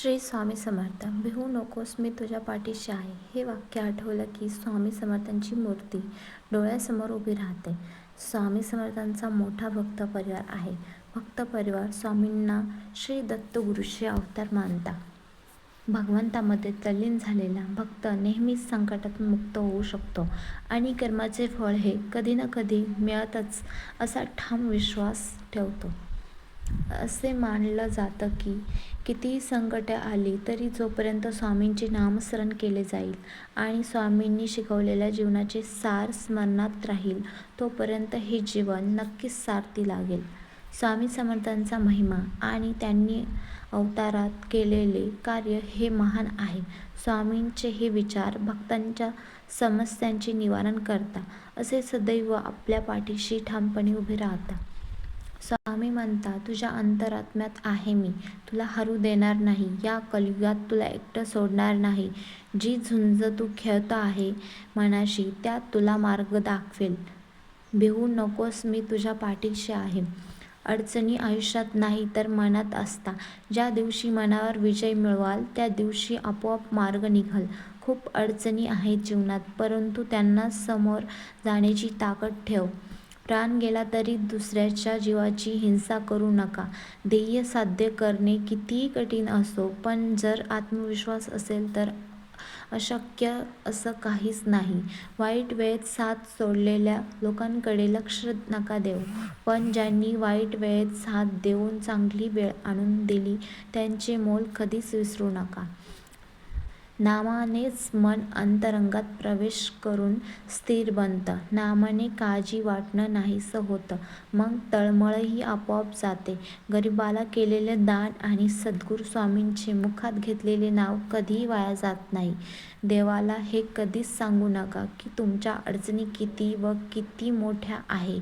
श्री स्वामी समर्थ भिवू नकोस मी तुझ्या पाठीशी आहे. हे वाक्य आठवलं की स्वामी समर्थांची मूर्ती डोळ्यासमोर उभी राहते. स्वामी समर्थांचा मोठा भक्त परिवार आहे. भक्त परिवार स्वामींना श्री दत्त गुरुशी अवतार मानता भगवंतामध्ये तल्लीन झालेला भक्त नेहमीच संकटातून मुक्त होऊ शकतो आणि कर्माचे फळ हे कधी ना कधी मिळतच असा ठाम विश्वास ठेवतो. असे मानलं जातं की कितीही संकटे आली तरी जोपर्यंत स्वामींचे नामस्मरण केले जाईल आणि स्वामींनी शिकवलेल्या जीवनाचे सार स्मरणात राहील तोपर्यंत हे जीवन नक्कीच सारथी लागेल. स्वामी समर्थांचा महिमा आणि त्यांनी अवतारात केलेले कार्य हे महान आहे. स्वामींचे हे विचार भक्तांच्या समस्यांचे निवारण करता असे सदैव आपल्या पाठीशी ठामपणे उभे राहता स्वामी म्हणता तुझ्या अंतरात्म्यात आहे मी. तुला हरू देणार नाही. या कलियुगात तुला एकटं सोडणार नाही. जी झुंज तू खेळतो आहे मनाशी त्यात तुला मार्ग दाखवेल. भिवू नकोस मी तुझ्या पाठीशी आहे. अडचणी आयुष्यात नाही तर मनात असता. ज्या दिवशी मनावर विजय मिळवाल त्या दिवशी आपोआप मार्ग निघाल. खूप अडचणी आहेत जीवनात परंतु त्यांना समोर जाण्याची ताकद ठेव. प्राण गेला तरी दुसऱ्याच्या जीवाची हिंसा करू नका. ध्येय साध्य करणे कितीही कठीण असो पण जर आत्मविश्वास असेल तर अशक्य असं काहीच नाही. वाईट वेळेत साथ सोडलेल्या लोकांकडे लक्ष नका देऊ. पण ज्यांनी वाईट वेळेत साथ देऊन चांगली वेळ आणून दिली त्यांचे मोल कधीच विसरू नका. नामानेच मन अंतरंगात प्रवेश करून स्थिर बनतं. नामाने काळजी वाटणं नाहीसं होतं. मग तळमळही आपोआप जाते. गरिबाला केलेले दान आणि सद्गुरू स्वामींचे मुखात घेतलेले नाव कधीही वाया जात नाही. देवाला हे कधीच सांगू नका की तुमच्या अडचणी किती व किती मोठ्या आहे.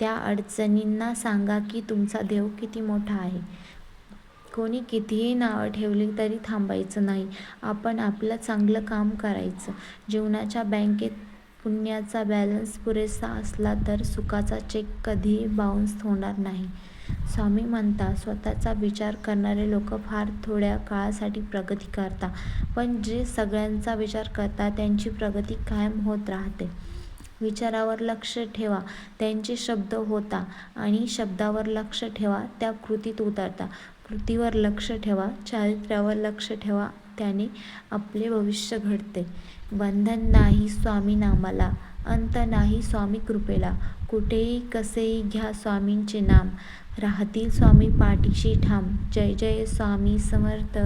त्या अडचणींना सांगा की तुमचा देव किती मोठा आहे. कोणी कितीही नावं ठेवली तरी थांबायचं नाही. आपण आपलं चांगलं काम करायचं. जीवनाच्या बँकेत पुण्याचा बॅलन्स पुरेसा असला तर सुखाचा चेक कधीही बाउन्स होणार नाही. स्वामी म्हणता स्वतःचा विचार करणारे लोक फार थोड्या काळासाठी प्रगती करतात. पण जे सगळ्यांचा विचार करतात त्यांची प्रगती कायम होत राहते. विचारावर लक्ष ठेवा. त्यांचे शब्द होता आणि शब्दावर लक्ष ठेवा त्या कृतीत उतरता. कृतीवर लक्ष ठेवा चारित्र्यावर लक्ष ठेवा त्याने आपले भविष्य घडते. बंधन नाही स्वामी नामाला अंत नाही स्वामी कृपेला. कुठेही कसेही घ्या स्वामींचे नाम. राहतील स्वामी पाठीशी ठाम. जय जय स्वामी समर्थ.